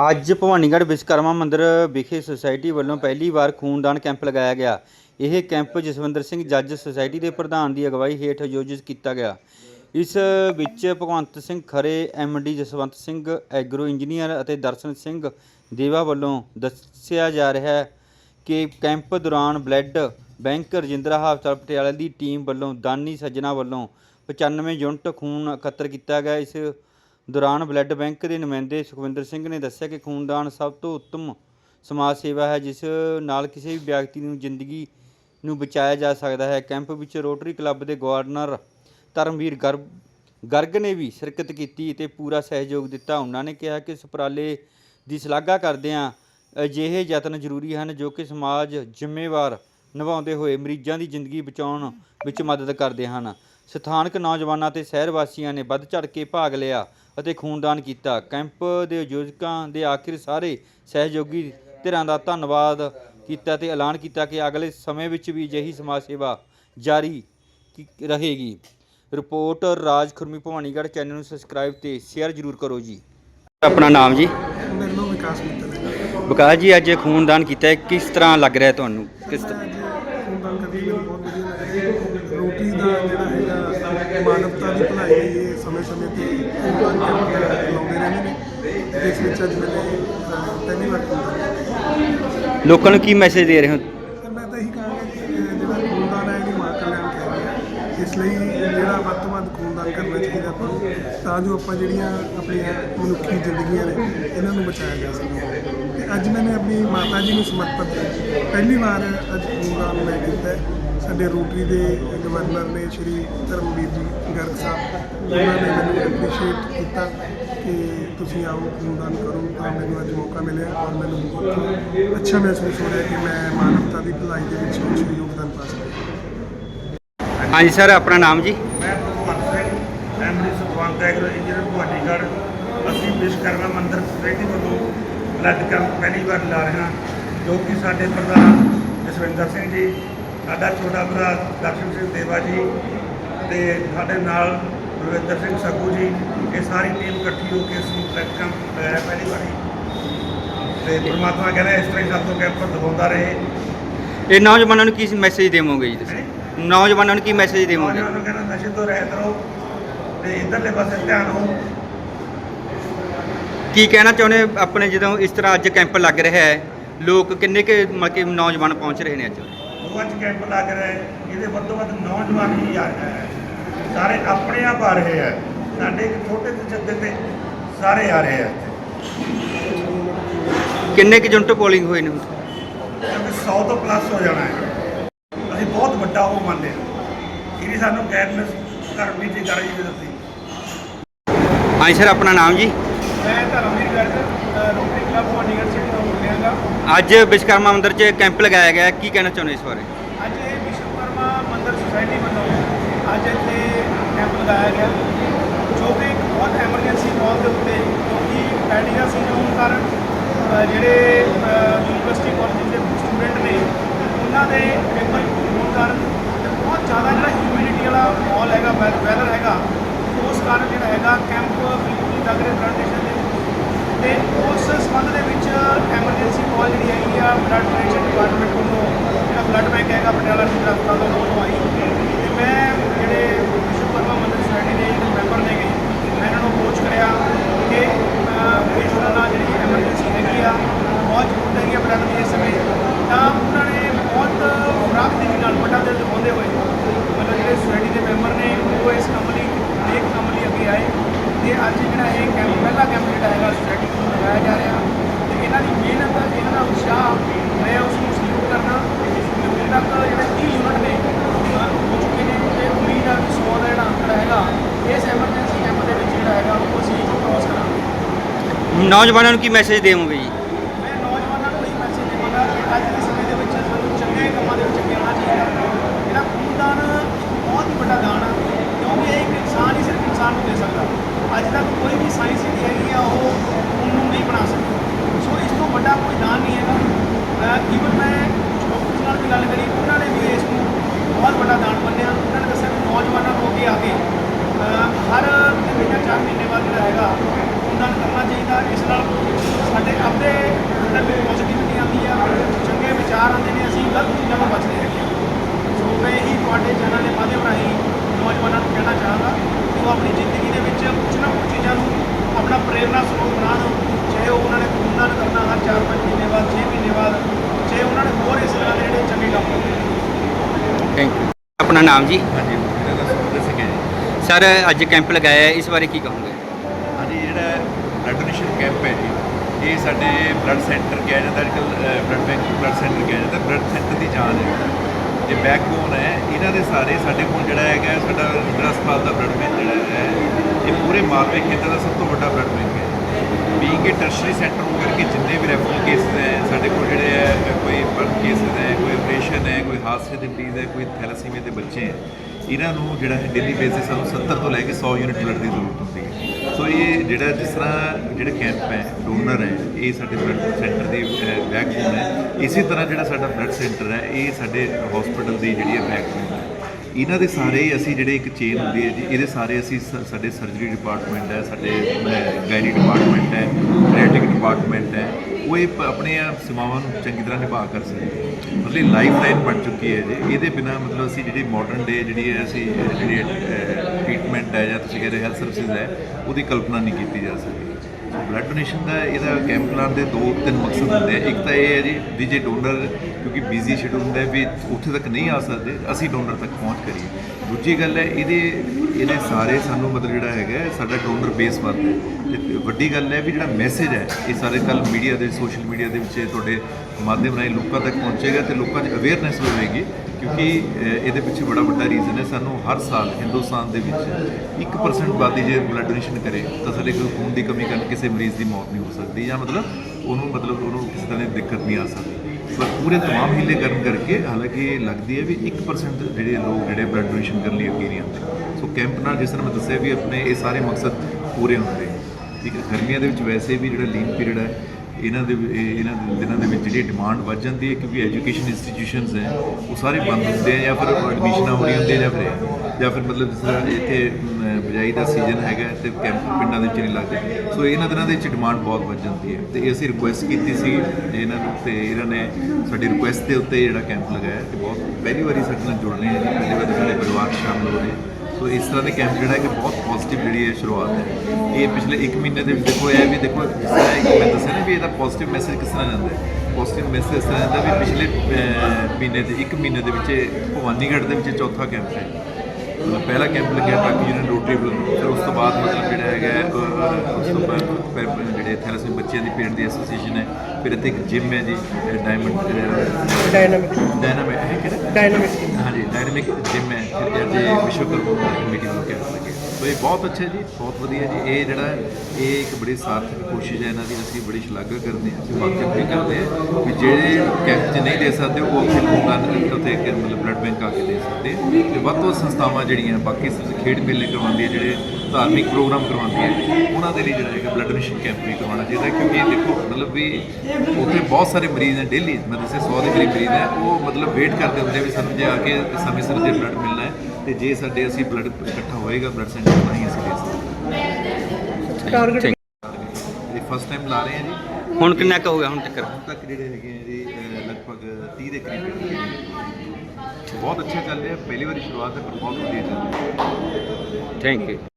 ਅੱਜ ਭਵਾਨੀਗੜ੍ਹ ਵਿਸ਼ਵਕਰਮਾ ਮੰਦਿਰ ਵਿਖੇ ਸੁਸਾਇਟੀ ਵੱਲੋਂ ਪਹਿਲੀ ਵਾਰ ਖੂਨਦਾਨ ਕੈਂਪ ਲਗਾਇਆ ਗਿਆ। ਇਹ ਕੈਂਪ ਜਸਵਿੰਦਰ ਸਿੰਘ ਜੱਜ ਸੁਸਾਇਟੀ ਦੇ ਪ੍ਰਧਾਨ ਦੀ ਅਗਵਾਈ ਹੇਠ ਆਯੋਜਿਤ ਕੀਤਾ ਗਿਆ। ਇਸ ਵਿੱਚ ਭਗਵੰਤ ਸਿੰਘ ਖਰੇ ਡੀ ਜਸਵੰਤ ਸਿੰਘ, ਐਗਰੋ ਇੰਜੀਨੀਅਰ ਅਤੇ ਦਰਸ਼ਨ ਸਿੰਘ ਦੇਵਾ ਵੱਲੋਂ ਦੱਸਿਆ ਜਾ ਰਿਹਾ ਹੈ ਕਿ ਕੈਂਪ ਦੌਰਾਨ ਬਲੱਡ ਬੈਂਕ ਰਜਿੰਦਰਾ ਹਸਪਤਾਲ ਪਟਿਆਲਾ ਦੀ ਟੀਮ ਵੱਲੋਂ ਦਾਨੀ ਸੱਜਣਾ ਵੱਲੋਂ 95 ਯੂਨਿਟ ਖੂਨ ਇਕੱਤਰ ਕੀਤਾ ਗਿਆ। ਇਸ ਦੌਰਾਨ ਬਲੱਡ ਬੈਂਕ ਦੇ ਨੁਮਾਇੰਦੇ ਸੁਖਵਿੰਦਰ ਸਿੰਘ ਨੇ ਦੱਸਿਆ ਕਿ ਖੂਨਦਾਨ ਸਭ ਤੋਂ ਉੱਤਮ ਸਮਾਜ ਸੇਵਾ ਹੈ, ਜਿਸ ਨਾਲ ਕਿਸੇ ਵੀ ਵਿਅਕਤੀ ਨੂੰ ਜ਼ਿੰਦਗੀ ਨੂੰ ਬਚਾਇਆ ਜਾ ਸਕਦਾ ਹੈ। ਕੈਂਪ ਵਿੱਚ ਰੋਟਰੀ ਕਲੱਬ ਦੇ ਗਵਰਨਰ ਧਰਮਵੀਰ ਗਰਗ ਗਰਗ ਨੇ ਵੀ ਸ਼ਿਰਕਤ ਕੀਤੀ ਤੇ ਪੂਰਾ ਸਹਿਯੋਗ ਦਿੱਤਾ। ਉਹਨਾਂ ਨੇ ਕਿਹਾ ਕਿ ਇਸ ਉਪਰਾਲੇ ਦੀ ਸ਼ਲਾਘਾ ਕਰਦਿਆਂ ਅਜਿਹੇ ਯਤਨ ਜ਼ਰੂਰੀ ਹਨ ਜੋ ਕਿ ਸਮਾਜ ਜ਼ਿੰਮੇਵਾਰ ਨਿਭਾਉਂਦੇ ਹੋਏ ਮਰੀਜ਼ਾਂ ਦੀ ਜ਼ਿੰਦਗੀ ਬਚਾਉਣ ਵਿੱਚ ਮਦਦ ਕਰਦੇ ਹਨ। ਸਥਾਨਕ ਨੌਜਵਾਨਾਂ ਤੇ ਸ਼ਹਿਰ ਵਾਸੀਆਂ ਨੇ ਵੱਧ ਚੜ੍ਹ ਕੇ ਭਾਗ ਲਿਆ ਅਤੇ ਖੂਨਦਾਨ ਕੀਤਾ। ਕੈਂਪ ਦੇ ਆਯੋਜਕਾਂ ਦੇ ਆਖਿਰ ਸਾਰੇ ਸਹਿਯੋਗੀ ਧਿਰਾਂ ਦਾ ਧੰਨਵਾਦ ਕੀਤਾ ਤੇ ਐਲਾਨ ਕੀਤਾ ਕਿ ਅਗਲੇ ਸਮੇਂ ਵਿੱਚ ਵੀ ਅਜਿਹੀ ਸਮਾਜ ਸੇਵਾ ਜਾਰੀ ਰਹੇਗੀ। ਰਿਪੋਰਟ ਰਾਜ ਖੁਰਮੀ ਭਵਾਨੀਗੜ੍ਹ ਚੈਨਲ ਨੂੰ ਸਬਸਕ੍ਰਾਈਬ ਤੇ ਸ਼ੇਅਰ ਜ਼ਰੂਰ ਕਰੋ ਜੀ। ਆਪਣਾ ਨਾਮ ਜੀ? ਮੇਰਾ ਨਾਮ ਵਿਕਾਸ ਮਿੱਤਲ ਹੈ। ਵਿਕਾਸ ਜੀ ਅੱਜ ਖੂਨਦਾਨ ਕੀਤਾ ਕਿਸ ਤਰ੍ਹਾਂ ਲੱਗ ਰਿਹਾ ਤੁਹਾਨੂੰ? ਕਿਸ ਤਰ੍ਹਾਂ ਅੱਜ ਖੂਨਦਾਨ ਕਰਕੇ ਮੈਨੂੰ ਬਹੁਤ ਵਧੀਆ ਲੱਗ ਰਿਹਾ ਹੈ ਰੋਟੀ ਦਾ ਜਿਹੜਾ ਹੈਗਾ ਮਾਨਵਤਾ ਦੀ ਭਲਾਈ ਲਈ ਇਹ ਸਮੇਂ-ਸਮੇਂ ਤੇ ਲਾਉਂਦੇ ਰਹਿੰਦੇ ਨੇ। ਇਸ ਵਿੱਚ ਅੱਜ ਅਹ, ਪਹਿਲੀ ਵਾਰ ਕੀਤਾ ਲੋਕਾਂ ਨੂੰ ਕੀ ਮੈਸੇਜ ਦੇ ਰਹੇ ਹੋ? ਮੈਂ ਤਾਂ ਇਹੀ ਕਹਾਂਗਾ ਕਿ ਜਿਹੜਾ ਖੂਨਦਾਨ ਹੈ ਇਹਨੂੰ ਮਾਂ ਕਲਿਆਣ ਆ ਇਸ ਲਈ ਜਿਹੜਾ ਵੱਧ ਤੋਂ ਵੱਧ ਖੂਨਦਾਨ ਕਰਨਾ ਚਾਹੀਦਾ ਆਪਾਂ ਤਾਂ ਜੋ ਆਪਾਂ ਜਿਹੜੀਆਂ ਆਪਣੀਆਂ ਮਨੁੱਖੀ ਜ਼ਿੰਦਗੀਆਂ ਨੇ ਇਹਨਾਂ ਨੂੰ ਬਚਾਇਆ ਜਾ ਸਕੇ। ਤੇ ਅੱਜ ਮੈंने ਆਪਣੀ ਮਾਤਾ ਜੀ ਨੂੰ ਸਮਰਪਿਤ ਪਹਿਲੀ ਵਾਰ ਅੱਜ ਖੂਨਦਾਨ ਮੈਂ ਕੀਤਾ। ਸਾਡੇ ਰੋਟਰੀ ਦੇ ਗਵਰਨਰ ਨੇ ਸ਼੍ਰੀ ਧਰਮਵੀਰ ਜੀ ਗਰਗ ਸਾਹਿਬ ਉਹਨਾਂ ਨੇ ਮੈਨੂੰ ਐਪਰੀਸ਼ੀਏਟ ਕੀਤਾ ਕਿ ਤੁਸੀਂ ਆਓ ਖੂਨਦਾਨ ਕਰੋ ਤਾਂ ਮੈਨੂੰ ਅੱਜ ਮੌਕਾ ਮਿਲਿਆ ਔਰ ਮੈਨੂੰ ਬਹੁਤ ਅੱਛਾ ਮਹਿਸੂਸ ਹੋ ਰਿਹਾ ਕਿ ਮੈਂ ਮਾਨਵਤਾ ਦੀ ਭਲਾਈ ਦੇ ਵਿੱਚ ਕੁਝ ਯੋਗਦਾਨ ਪਾ ਸਕਾਂ ਹਾਂਜੀ ਸਰ ਆਪਣਾ ਨਾਮ ਜੀ? ਮੈਂ Bhagwant Singh MD Sukhwant agro engineer Bhawanigarh. ਅਸੀਂ ਵਿਸ਼ਵਕਰਮਾ ਮੰਦਿਰ ਸੁਸਾਇਟੀ ਵੱਲੋਂ ਬਲੱਡ ਕੈਂਪ ਪਹਿਲੀ ਵਾਰ ਲਾ ਰਹੇ ਹਾਂ ਜੋ ਕਿ ਸਾਡੇ ਪ੍ਰਧਾਨ ਜਸਵਿੰਦਰ ਸਿੰਘ ਜੀ ਸਾਡਾ ਛੋਟਾ ਭਰਾ ਦਰਸ਼ਨ ਸਿੰਘ ਦੇਵਾ ਜੀ ਤੇ ਸਾਡੇ ਨਾਲ ਬਲਵਿੰਦਰ ਸਿੰਘ ਸੱਗੂ ਜੀ ਇਹ ਸਾਰੀ ਟੀਮ ਇਕੱਠੀ ਹੋ ਕੇ ਅਸੀਂ ਬਲੱਡ ਕੈਂਪ ਪਹਿਲੀ ਵਾਰੀ। ਤੇ ਪ੍ਰਮਾਤਮਾ ਕਹਿੰਦਾ ਇਸ ਤਰ੍ਹਾਂ ਹੀ ਤੋਂ ਕੈਂਪ ਦਿਖਾਉਂਦਾ ਰਹੇ। ਇਹ ਨੌਜਵਾਨਾਂ ਨੂੰ ਕੀ ਮੈਸੇਜ ਦੇਵੋਗੇ ਜੀ ਤੁਸੀਂ? ਨੌਜਵਾਨਾਂ ਨੂੰ ਕੀ ਮੈਸੇਜ ਦੇਵੋਗੇ? ਨੌਜਵਾਨਾਂ ਨੂੰ ਕਹਿੰਦਾ ਨਸ਼ੇ ਤੋਂ ਰਹਿਤ ਰਹੋ ਤੇ ਇਧਰਲੇ ਪਾਸੇ ਧਿਆਨ ਹੋ ਕੀ ਕਹਿਣਾ ਚਾਹੁੰਦੇ ਆਪਣੇ ਜਦੋਂ ਇਸ ਤਰ੍ਹਾਂ ਅੱਜ ਕੈਂਪ ਲੱਗ ਰਿਹਾ ਹੈ? ਲੋਕ ਕਿੰਨੇ ਕੇ ਮਤਲਬ ਕਿ ਨੌਜਵਾਨ ਪਹੁੰਚ ਰਹੇ ਨੇ ਅੱਜ? ਅੱਜ ਕੈਂਪ ਲੱਗ ਰਿਹਾ ਹੈ ਇਹਦੇ ਵੱਧ ਤੋਂ ਵੱਧ ਨੌਜਵਾਨ ਹੀ ਆ ਰਹੇ ਹੈ। ਸਾਰੇ ਆਪਣੇ ਆਪ ਆ ਰਹੇ ਹੈ। ਸਾਡੇ ਇੱਕ ਛੋਟੇ ਤੋਂ ਜੱਦੇ ਤੇ ਸਾਰੇ ਆ ਰਹੇ ਹੈ। ਕਿੰਨੇ ਕਿ ਯੂਨਿਟ ਪੋਲਿੰਗ ਹੋਏ ਨੇ ਹੁਣ? ਕਿਉਂਕਿ 100 ਤੋਂ ਪਲੱਸ ਹੋ ਜਾਣਾ ਹੈ। ਅਸੀਂ ਬਹੁਤ ਵੱਡਾ ਉਹ ਮੰਨਦੇ ਹਾਂ। ਇਹਦੀ ਸਾਨੂੰ ਗੈਰਨੈਸ ਕਰਨੀ ਜੀ ਕਰੀ ਜੀ ਦਿੱਤੀ ਹਾਂਜੀ ਸਰ ਆਪਣਾ ਨਾਮ ਜੀ? ਮੈਂ Dharamvir Garg Rotary Club Bhawanigarh city ਹਾਂ ਅੱਜ ਵਿਸ਼ਵਕਰਮਾ ਮੰਦਿਰ 'ਚ ਕੈਂਪ ਲਗਾਇਆ ਗਿਆ ਹੈ। ਕੀ ਕਹਿਣਾ ਚਾਹੁੰਦੇ ਇਸ ਬਾਰੇ ਅੱਜ ਇਹ ਵਿਸ਼ਵਕਰਮਾ ਮੰਦਿਰ ਸੁਸਾਇਟੀ ਵੱਲੋਂ ਅੱਜ ਇੱਥੇ ਕੈਂਪ ਲਗਾਇਆ ਗਿਆ ਜੋ ਕਿ ਇੱਕ ਬਹੁਤ ਐਮਰਜੈਂਸੀ ਕਾਲ ਦੇ ਉੱਤੇ ਕਿਉਂਕਿ ਪੈਡੀਆ ਸਿੰਡਰੋਮ ਕਾਰਨ ਅ, ਜਿਹੜੇ ਅ, ਯੂਨੀਵਰਸਿਟੀ ਕਾਲਜ ਦੇ ਸਟੂਡੈਂਟ ਨੇ ਉਹਨਾਂ ਦੇ ਪੇਪਰ ਹੋਣ ਕਾਰਨ ਤੇ ਬਹੁਤ ਜ਼ਿਆਦਾ ਜਿਹੜਾ ਹਿਊਮਿਡਿਟੀ ਵਾਲਾ ਮਾਹੌਲ ਹੈਗਾ ਵੈਦਰ ਹੈਗਾ ਉਸ ਕਾਰਨ ਜਿਹੜਾ ਹੈਗਾ ਕੈਂਪ ਬਿਲਕੁਲ ਹੀ ਲੱਗ ਰਿਹਾ ਬਲੱਡ ਪ੍ਰੈਸ਼ਰ ਦੇ ਤੇ ਉਸ ਸੰਬੰਧ ਦੇ ਵਿੱਚ ਐਮਰਜੈਂਸੀ ਕਾਲ ਜਿਹੜੀ ਹੈਗੀ ਆ ਬਲੱਡ ਪ੍ਰੈਸ਼ਰ ਡਿਪਾਰਟਮੈਂਟ ਵੱਲੋਂ ਜਿਹੜਾ ਬਲੱਡ ਬੈਂਕ ਹੈਗਾ ਪਟਿਆਲਾ ਸਿਵਲ ਹਸਪਤਾਲ ਦਾ ਵੱਲੋਂ ਆਈ ਤੇ ਮੈਂ ਜਿਹੜੇ ਵਿਸ਼ਵਕਰਮਾ ਮੰਦਿਰ ਸੋਸਾਇਟੀ ਦੇ ਜਿਹੜੇ ਮੈਂਬਰ ਨੇਗੇ ਮੈਂ ਇਹਨਾਂ ਨੂੰ ਅਪਰੋਚ ਕਰਿਆ ਕਿ ਅਹ, ਇਸ ਨਾਲ ਜਿਹੜੀ ਐਮਰਜੈਂਸੀ ਹੈਗੀ ਆ ਬਹੁਤ ਜ਼ਰੂਰਤ ਹੈਗੀ ਆ ਬਲੱਡ ਦੀ ਇਸ ਸਮੇਂ। ਤਾਂ ਉਹਨਾਂ ਨੇ ਬਹੁਤ ਖਰਾਬ ਤਰੀਕੇ ਨਾਲ ਵੱਡਾ ਦਿਲ ਦਿਖਾਉਂਦੇ ਹੋਏ ਮਤਲਬ ਜਿਹੜੇ ਸੁਸਾਇਟੀ ਦੇ ਮੈਂਬਰ ਨੇ ਉਹ ਇਸ ਕੰਮ ਲਈ ਇੱਕ ਕੰਮ ਲਈ ਅੱਗੇ ਆਏ ਤੇ ਅੱਜ ਜਿਹੜਾ ਇਹ ਕੈਂਪ ਪਹਿਲਾ ਕੈਂਪ ਜਿਹੜਾ ਹੈਗਾ ਸੁਸਾਇਟੀ ਨੂੰ ਲਗਾਇਆ ਜਾ ਰਿਹਾ ਤੇ ਇਹਨਾਂ ਦੀ ਮਿਹਨਤ ਇਹਨਾਂ ਦਾ ਉਤਸ਼ਾਹ ਮੈਂ ਉਸ ਨੂੰ ਸਲੂਟ ਕਰਨਾ ਹੁਣ ਤੱਕ ਜਿਹੜੇ 30 ਯੂਨਿਟ ਨੇ ਅਹ, ਹੋ ਚੁੱਕੇ ਨੇ ਤੇ ਉਮੀਦ ਆ ਕਿ 100 ਦਾ ਜਿਹੜਾ ਅੰਕੜਾ ਹੈਗਾ ਇਸ ਐਮਰਜੈਂਸੀ ਕੈਂਪ ਦੇ ਵਿੱਚ ਜਿਹੜਾ ਹੈਗਾ ਉਹ ਅਸੀਂ ਕ੍ਰੋਸ ਕਰਾਂਗੇ ਨੌਜਵਾਨਾਂ ਨੂੰ ਕੀ ਮੈਸੇਜ ਦੇਵੋਗੇ ਜੀ ਮੈਂ ਨੌਜਵਾਨਾਂ ਨੂੰ ਇਹ ਮੈਸੇਜ ਦੇਵਾਂਗਾ ਕਿ ਅੱਜ ਦੇ ਸਮੇਂ ਦੇ ਵਿੱਚ ਸਾਨੂੰ ਚੰਗੇ ਕੰਮਾਂ ਦੇ ਵਿੱਚ ਅੱਗੇ ਆਉਣਾ ਚਾਹੀਦਾ ਜਿਹੜਾ ਖੂਨਦਾਨ ਇੱਕ ਬਹੁਤ ਹੀ ਵੱਡਾ ਦਾਨ ਆ ਕਿਉਂਕਿ ਇਹ ਇੱਕ ਇਨਸਾਨ ਹੀ ਸਿਰਫ ਇਨਸਾਨ ਨੂੰ ਦੇ ਸਕਦਾ ਅੱਜ ਤੱਕ ਕੋਈ ਵੀ ਸਾਇੰਸ ਜਿਹੜੀ ਹੈਗੀ ਆ ਉਹ ਖੂਨ ਨੂੰ ਨਹੀਂ ਬਣਾ ਸਕਦੀ ਸੋ ਇਸ ਤੋਂ ਵੱਡਾ ਕੋਈ ਦਾਨ ਨਹੀਂ ਹੈਗਾ ਈਵਨ ਮੈਂ ਡਾਕਟਰਸ ਨਾਲ ਵੀ ਗੱਲ ਕਰੀ ਉਹਨਾਂ ਨੇ ਵੀ ਇਸ ਨੂੰ ਬਹੁਤ ਵੱਡਾ ਦਾਨ ਮੰਨਿਆ ਉਹਨਾਂ ਨੇ ਦੱਸਿਆ ਕਿ ਨੌਜਵਾਨਾਂ ਨੂੰ ਅੱਗੇ ਆ ਕੇ ਅਹ ਹਰ ਮਹੀਨਾ ਚਾਰ ਮਹੀਨੇ ਬਾਅਦ ਜਿਹੜਾ ਹੈਗਾ ਇਸ ਨਾਲ ਸਾਡੇ ਆਪਦੇ ਅੰਦਰ ਵੀ ਪੋਜ਼ਿਟਿਵਿਟੀ ਆਉਂਦੀ ਆ ਚੰਗੇ ਵਿਚਾਰ ਆਉਂਦੇ ਨੇ ਅਸੀਂ ਗਲਤ ਚੀਜ਼ਾਂ ਤੋਂ ਬਚਦੇ ਹੈਗੇ ਹਾਂ। ਸੋ ਮੈਂ ਇਹੀ ਤੁਹਾਡੇ ਚੈਨਲ ਦੇ ਮਾਧਿਅਮ ਰਾਹੀਂ ਨੌਜਵਾਨਾਂ ਨੂੰ ਕਹਿਣਾ ਚਾਹਾਂਗਾ ਕਿ ਉਹ ਆਪਣੀ ਜ਼ਿੰਦਗੀ ਦੇ ਵਿੱਚ ਕੁਝ ਨਾ ਕੁਝ ਚੀਜ਼ਾਂ ਨੂੰ ਆਪਣਾ ਪ੍ਰੇਰਨਾ ਸਰੋਤ ਬਣਾਉਣ ਚਾਹੇ ਉਹ ਉਹਨਾਂ ਨੇ ਖੂਨਦਾਨ ਕਰਨਾ ਹਰ 4-5 ਮਹੀਨੇ ਬਾਅਦ 6 ਮਹੀਨੇ ਬਾਅਦ ਚਾਹੇ ਉਹਨਾਂ ਨੇ ਹੋਰ ਇਸ ਤਰ੍ਹਾਂ ਦੇ ਜਿਹੜੇ ਚੰਗੇ ਕੰਮ ਕਰਨੇ ਥੈਂਕ ਯੂ ਆਪਣਾ ਨਾਮ ਜੀ? ਹਾਂਜੀ ਮੇਰਾ ਨਾਮ ਸੁਰਿੰਦਰ ਸਿੰਘ ਹੈ ਸਰ ਅੱਜ ਕੈਂਪ ਲਗਾਇਆ ਹੈ ਇਸ ਬਾਰੇ ਕੀ ਕਹੋਗੇ ਹਾਂਜੀ ਜਿਹੜਾ ਬਲੱਡ ਡੋਨੇਸ਼ਨ ਕੈਂਪ ਹੈ ਜੀ। ਇਹ ਸਾਡੇ ਬਲੱਡ ਸੈਂਟਰ ਕਿਹਾ ਜਾਂਦਾ ਅੱਜਕੱਲ ਬਲੱਡ ਬੈਂਕ ਬਲੱਡ ਸੈਂਟਰ ਕਿਹਾ ਜਾਂਦਾ ਬਲੱਡ ਸੈਂਟਰ ਦੀ ਜਾਨ ਹੈ। ਜੇ ਬੈਕਬੋਨ ਹੈ। ਇਹਨਾਂ ਦੇ ਸਾਰੇ ਸਾਡੇ ਕੋਲ ਜਿਹੜਾ ਹੈਗਾ, ਸਾਡਾ ਰਜਿੰਦਰਾ ਹਸਪਤਾਲ ਦਾ ਬਲੱਡ ਬੈਂਕ ਜਿਹੜਾ ਹੈ, ਇਹ ਪੂਰੇ ਮਾਲਵੇ ਖੇਤਰ ਦਾ ਸਭ ਤੋਂ ਵੱਡਾ ਬਲੱਡ ਬੈਂਕ ਹੈ। ਬੀਇੰਗ ਇਹ ਟਰਸ਼ਰੀ ਸੈਂਟਰ ਹੋ ਕਰਕੇ ਜਿੰਨੇ ਵੀ ਰੈਫਰਲ ਕੇਸਿਸ ਹੈ, ਸਾਡੇ ਕੋਲ ਜਿਹੜੇ ਹੈ, ਕੋਈ ਬਰਥ ਕੇਸਿਸ ਹੈ, ਕੋਈ ਆਪਰੇਸ਼ਨ ਹੈ, ਕੋਈ ਹਾਦਸੇ ਦੇ ਮਰੀਜ਼ ਹੈ, ਕੋਈ ਥੈਲਾਸੀਮੀਆ ਦੇ ਬੱਚੇ ਹੈ। ਇਹਨਾਂ ਨੂੰ ਜਿਹੜਾ ਹੈ ਡੇਲੀ ਬੇਸਿਸ ਸਾਨੂੰ 70 ਤੋਂ ਲੈ ਕੇ 100 ਯੂਨਿਟ ਬਲੱਡ ਦੀ ਜ਼ਰੂਰਤ ਹੁੰਦੀ ਹੈ। ਸੋ ਇਹ ਜਿਹੜਾ ਜਿਸ ਤਰ੍ਹਾਂ ਜਿਹੜੇ ਕੈਂਪ ਹੈ ਡੋਨਰ ਹੈ, ਇਹ ਸਾਡੇ ਬਲੱਡ ਸੈਂਟਰ ਦੀ ਬੈਕਬੋਨ ਹੈ। ਇਸੇ ਤਰ੍ਹਾਂ ਜਿਹੜਾ ਸਾਡਾ ਬਲੱਡ ਸੈਂਟਰ ਹੈ, ਇਹ ਸਾਡੇ ਹਸਪੀਟਲ ਦੀ ਜਿਹੜੀ ਹੈ ਬੈਕਬੋਨ ਹੈ। ਇਹਨਾਂ ਦੇ ਸਾਰੇ ਅਸੀਂ ਜਿਹੜੇ ਇੱਕ ਚੇਨ ਹੁੰਦੀ ਹੈ ਜੀ ਇਹਦੇ ਸਾਰੇ ਅਸੀਂ ਸ- ਸਾਡੇ ਸਰਜਰੀ ਡਿਪਾਰਟਮੈਂਟ ਹੈ ਸਾਡੇ ਗਾਇਨੀ ਡਿਪਾਰਟਮੈਂਟ ਹੈ ਰੈਟਿਕ ਡਿਪਾਰਟਮੈਂਟ ਹੈ ਉਹ ਇਹ ਪ- ਆਪਣੇ ਆਪ ਸੇਵਾਵਾਂ ਨੂੰ ਚੰਗੀ ਤਰ੍ਹਾਂ ਨਿਭਾ ਕਰ ਸਕਦੇ ਮਤਲਬ ਲਾਈਫ ਲਾਈਨ ਬਣ ਚੁੱਕੀ ਹੈ ਜੀ। ਇਹਦੇ ਬਿਨਾ ਮਤਲਬ ਅਸੀਂ ਜਿਹੜੀ ਮਾਡਰਨ ਡੇ ਜਿਹੜੀ ਹੈ ਅਸੀਂ ਅਹ, ਜਿਹੜੀ ਟ੍ਰੀਟਮੈਂਟ ਹੈ ਜਾਂ ਤੁਸੀਂ ਕਹਿੰਦੇ ਹੈਲਥ ਸਰਵਿਸਿਜ਼ ਹੈ ਉਹਦੀ ਕਲਪਨਾ ਨਹੀਂ ਕੀਤੀ ਜਾ ਸਕਦੀ। ਬਲੱਡ ਡੋਨੇਸ਼ਨ ਦਾ ਇਹਦਾ ਕੈਂਪ ਲਾਉਣ ਦੇ ਦੋ ਤਿੰਨ ਮਕਸਦ ਹੁੰਦੇ ਆ। ਇੱਕ ਤਾਂ ਇਹ ਹੈ ਜੀ ਵੀ ਜੇ ਡੋਨਰ ਕਿਉਂਕਿ ਬਿਜ਼ੀ ਸ਼ਡਿਊਲ ਹੁੰਦਾ ਹੈ ਵੀ ਉੱਥੇ ਤੱਕ ਨਹੀਂ ਆ ਸਕਦੇ, ਅਸੀਂ ਡੋਨਰ ਤੱਕ ਪਹੁੰਚ ਕਰੀਏ। ਦੂਜੀ ਗੱਲ ਹੈ, ਇਹਦੇ ਇਹਦੇ ਸਾਰੇ ਸਾਨੂੰ ਮਤਲਬ ਜਿਹੜਾ ਹੈਗਾ ਸਾਡਾ ਡੋਨਰ ਬੇਸ ਵੱਧਦਾ ਹੈ। ਤੇ ਵੱਡੀ ਗੱਲ ਹੈ ਵੀ ਜਿਹੜਾ ਮੈਸੇਜ ਹੈ, ਇਹ ਸਾਰੇ ਕੱਲ ਮੀਡੀਆ ਦੇ ਸੋਸ਼ਲ ਮੀਡੀਆ ਦੇ ਵਿੱਚ ਤੁਹਾਡੇ ਮਾਧਿਅਮ ਰਾਹੀਂ ਲੋਕਾਂ ਤੱਕ ਪਹੁੰਚੇਗਾ ਤੇ ਲੋਕਾਂ 'ਚ ਅਵੇਅਰਨੈਸ ਹੋਵੇਗੀ, ਕਿਉਂਕਿ ਇਹਦੇ ਪਿੱਛੇ ਬੜਾ ਵੱਡਾ ਰੀਜ਼ਨ ਹੈ, ਸਾਨੂੰ ਹਰ ਸਾਲ ਹਿੰਦੁਸਤਾਨ ਦੇ ਵਿੱਚ 1% ਆਬਾਦੀ ਜੇ ਬਲੱਡ ਡੋਨੇਸ਼ਨ ਕਰੇ, ਤਾਂ ਸਾਡੇ ਕੋਲ ਖੂਨ ਦੀ ਕਮੀ ਕਰਕੇ ਕਿਸੇ ਮਰੀਜ਼ ਦੀ ਮੌਤ ਨਹੀਂ ਹੋ ਸਕਦੀ ਜਾਂ ਮਤਲਬ ਉਹਨੂੰ ਮਤਲਬ ਉਹਨੂੰ ਕਿਸੇ ਤਰ੍ਹਾਂ ਦੀ ਦਿੱਕਤ ਨਹੀਂ ਆ ਸਕਦੀ। ਪਰ ਪੂਰੇ ਤਮਾਮ ਹੀਲੇ ਕਰਨ ਕਰਕੇ ਹਾਲਾਂਕਿ ਇਹ ਲੱਗਦੀ ਹੈ ਵੀ 1% ਜਿਹੜੇ ਲੋਕ ਜਿਹੜੇ ਬਲੱਡ ਡੋਨੇਸ਼ਨ ਕਰਨ ਲਈ ਅੱਗੇ ਨਹੀਂ ਆਉਂਦੇ। ਸੋ ਕੈਂਪ ਨਾਲ ਜਿਸ ਤਰ੍ਹਾਂ ਮੈਂ ਦੱਸਿਆ ਵੀ ਆਪਣੇ ਇਹ ਸਾਰੇ ਮਕਸਦ ਪੂਰੇ ਹੁੰਦੇ। ਠੀਕ ਹੈ, ਗਰਮੀਆਂ ਦੇ ਵਿੱਚ ਵੈਸੇ ਵੀ ਜਿਹੜਾ ਲੀਨ ਪੀਰੀਅਡ ਹੈ, ਇਹਨਾਂ ਦੇ ਇਹ- ਇਹਨਾਂ ਦਿਨਾਂ ਦੇ ਵਿੱਚ ਜਿਹੜੀ ਡਿਮਾਂਡ ਵੱਧ ਜਾਂਦੀ ਹੈ ਕਿਉਂਕਿ ਐਜੂਕੇਸ਼ਨ ਇੰਸਟੀਟਿਊਸ਼ਨਸ ਹੈ, ਉਹ ਸਾਰੇ ਬੰਦ ਹੁੰਦੇ ਆ ਜਾਂ ਫਿਰ ਐਡਮਿਸ਼ਨਾਂ ਹੋ ਰਹੀਆਂ ਹੁੰਦੀਆਂ ਜਾਂ ਫਿਰ ਜਾਂ ਫਿਰ ਮਤਲਬ ਜਿਸ ਤਰ੍ਹਾਂ ਇੱਥੇ ਬਿਜਾਈ ਦਾ ਸੀਜ਼ਨ ਹੈਗਾ ਤੇ ਕੈਂਪ ਪਿੰਡਾਂ ਦੇ ਵਿੱਚ ਨਹੀਂ ਲੱਗਦੇ। ਸੋ ਇਹਨਾਂ ਦਿਨਾਂ ਦੇ ਵਿੱਚ ਡਿਮਾਂਡ ਬਹੁਤ ਵੱਧ ਜਾਂਦੀ ਹੈ। ਤੇ ਇਹ ਅਸੀਂ ਰਿਕੁਐਸਟ ਕੀਤੀ ਸੀ ਇਹਨਾਂ ਨੂੰ ਤੇ ਇਹਨਾਂ ਨੇ ਸਾਡੀ ਰਿਕੁਐਸਟ ਦੇ ਉੱਤੇ ਜਿਹੜਾ ਕੈਂਪ ਲਗਾਇਆ ਤੇ ਬਹੁਤ ਪਹਿਲੀ ਵਾਰੀ ਸਾਡੇ ਨਾਲ ਜੁੜ ਰਹੇ ਆ ਪਹਿਲੀ ਵਾਰੀ ਸਾਡੇ ਪਰਿਵਾਰ ਸ਼ਾਮਲ ਹੋ ਰਹੇ ਸੋ ਇਸ ਤਰ੍ਹਾਂ ਦੇ ਕੈਂਪ ਜਿਹੜਾ ਕਿ ਬਹੁਤ ਪੋਜ਼ਿਟਿਵ ਜਿਹੜੀ ਹੈ ਸ਼ੁਰੂਆਤ ਹੈ। ਇਹ ਪਿਛਲੇ 1 ਮਹੀਨੇ ਦੇ ਵਿੱਚ ਦੇਖੋ, ਇਹ ਵੀ ਦੇਖੋ, ਜਿਸ ਤਰ੍ਹਾਂ ਇੱਕ ਮੈਂ ਦੱਸਿਆ ਨਾ ਵੀ ਇਹਦਾ ਪੋਜ਼ਿਟਿਵ ਮੈਸੇਜ ਕਿਸ ਤਰ੍ਹਾਂ ਜਾਂਦਾ ਹੈ। ਪੋਜ਼ਿਟਿਵ ਮੈਸੇਜ ਇਸ ਤਰ੍ਹਾਂ ਜਾਂਦਾ ਵੀ ਪਿਛਲੇ ਮਹੀਨੇ ਦੇ 1 ਮਹੀਨੇ ਦੇ ਵਿੱਚ ਇਹ ਭਵਾਨੀਗੜ੍ਹ ਦੇ ਵਿੱਚ ਚੌਥਾ ਕੈਂਪ ਹੈ। ਪਹਿਲਾ ਕੈਂਪ ਲੱਗਿਆ ਟਰੱਕ ਯੂਨੀਅਨ ਰੋਟਰੀ ਵੱਲੋਂ ਫਿਰ ਉਸ ਤੋਂ ਬਾਅਦ ਮਤਲਬ ਜਿਹੜਾ ਹੈਗਾ ਉਸ ਤੋਂ ਬਾਅਦ ਫਿਰ ਜਿਹੜੇ ਥੈਲੇਸੀਮੀਆ ਬੱਚਿਆਂ ਦੀ ਪੇਰੈਂਟ ਦੀ ਐਸੋਸੀਏਸ਼ਨ ਹੈ ਫਿਰ ਇੱਥੇ ਇੱਕ ਜਿਮ ਹੈ ਜੀ ਡਾਇਮੰਡ ਡਾਇਨਾਮਿਕ ਡਾਇਨਾਮਿਕ ਹੈ ਕਿਹੜਾ? ਡਾਇਨਾਮਿਕ ਹਾਂਜੀ ਡਾਇਨਾਮਿਕ ਜਿਮ ਹੈ ਫਿਰ ਅੱਜ ਇਹ ਵਿਸ਼ਵਕਰਮਾ ਕਮੇਟੀ ਵੱਲੋਂ ਕੈਂਪ ਲੱਗੇ ਸੋ ਇਹ ਬਹੁਤ ਅੱਛਾ ਜੀ, ਬਹੁਤ ਵਧੀਆ ਜੀ। ਇਹ ਜਿਹੜਾ ਇਹ ਇੱਕ ਬੜੀ ਸਾਰਥਕ ਕੋਸ਼ਿਸ਼ ਹੈ ਇਹਨਾਂ ਦੀ। ਅਸੀਂ ਬੜੀ ਸ਼ਲਾਘਾ ਕਰਦੇ ਹਾਂ, ਅਸੀਂ ਵਾਕਈ ਵੀ ਕਰਦੇ ਹਾਂ ਵੀ ਜਿਹੜੇ ਕੈਂਪ 'ਚ ਨਹੀਂ ਦੇ ਸਕਦੇ, ਉਹ ਉੱਥੇ ਲੋਕਾਂ ਦੇ ਉੱਥੇ ਕਿ ਮਤਲਬ ਬਲੱਡ ਬੈਂਕ ਆ ਕੇ ਦੇ ਸਕਦੇ ਆ। ਤੇ ਵੱਧ ਤੋਂ ਵੱਧ ਸੰਸਥਾਵਾਂ ਜਿਹੜੀਆਂ, ਬਾਕੀ ਖੇਡ ਮੇਲੇ ਕਰਵਾਉਂਦੀਆਂ, ਜਿਹੜੇ ਧਾਰਮਿਕ ਪ੍ਰੋਗਰਾਮ ਕਰਵਾਉਂਦੀਆਂ, ਉਹਨਾਂ ਦੇ ਲਈ ਜਿਹੜਾ ਹੈਗਾ ਬਲੱਡ ਡੋਨੇਸ਼ਨ ਕੈਂਪ ਵੀ ਕਰਵਾਉਣਾ ਚਾਹੀਦਾ ਕਿਉਂਕਿ ਇਹ ਦੇਖੋ, ਮਤਲਬ ਵੀ ਉੱਥੇ ਬਹੁਤ ਸਾਰੇ ਮਰੀਜ਼ ਨੇ ਡੇਲੀ ਮਤਲਬ ਦੱਸਿਆ 100 ਦੇ ਕਰੀਬ ਮਰੀਜ਼ ਹੈ ਉਹ ਮਤਲਬ ਵੇਟ ਕਰਦੇ ਹੁੰਦੇ ਵੀ ਸਾਨੂੰ ਜੇ ਆ ਕੇ ਸਮੇਂ ਸਿਰ ਜੇ ਬਲੱਡ ਮਿਲਣਾ ਤੇ ਜੇ ਸਾਡੇ ਅਸੀਂ ਬਲੱਡ ਇਕੱਠਾ ਹੋਏਗਾ ਬਲੱਡ ਸੈਂਟਰ ਤਾਂ ਹੀ ਅਸੀਂ ਦੇ ਸਕਦੇ ਟਾਰਗੇਟ ਇਹ ਫਸਟ ਟਾਈਮ ਲਾ ਰਹੇ ਹਾਂ ਜੀ. ਹੁਣ ਕਿੰਨਾ ਕੁ ਹੋ ਗਿਆ ਹੁਣ ਤੱਕ ਹੁਣ ਤੱਕ ਜਿਹੜੇ ਹੈਗੇ ਆ ਜੀ ਲਗਭਗ 30 ਦੇ ਕਰੀਬ। ਬਹੁਤ ਅੱਛਾ ਚੱਲ ਰਿਹਾ ਪਹਿਲੀ ਵਾਰੀ ਸ਼ੁਰੂਆਤ ਹੈ ਪਰ ਬਹੁਤ ਵਧੀਆ ਚੱਲ ਰਿਹਾ ਥੈਂਕ ਯੂ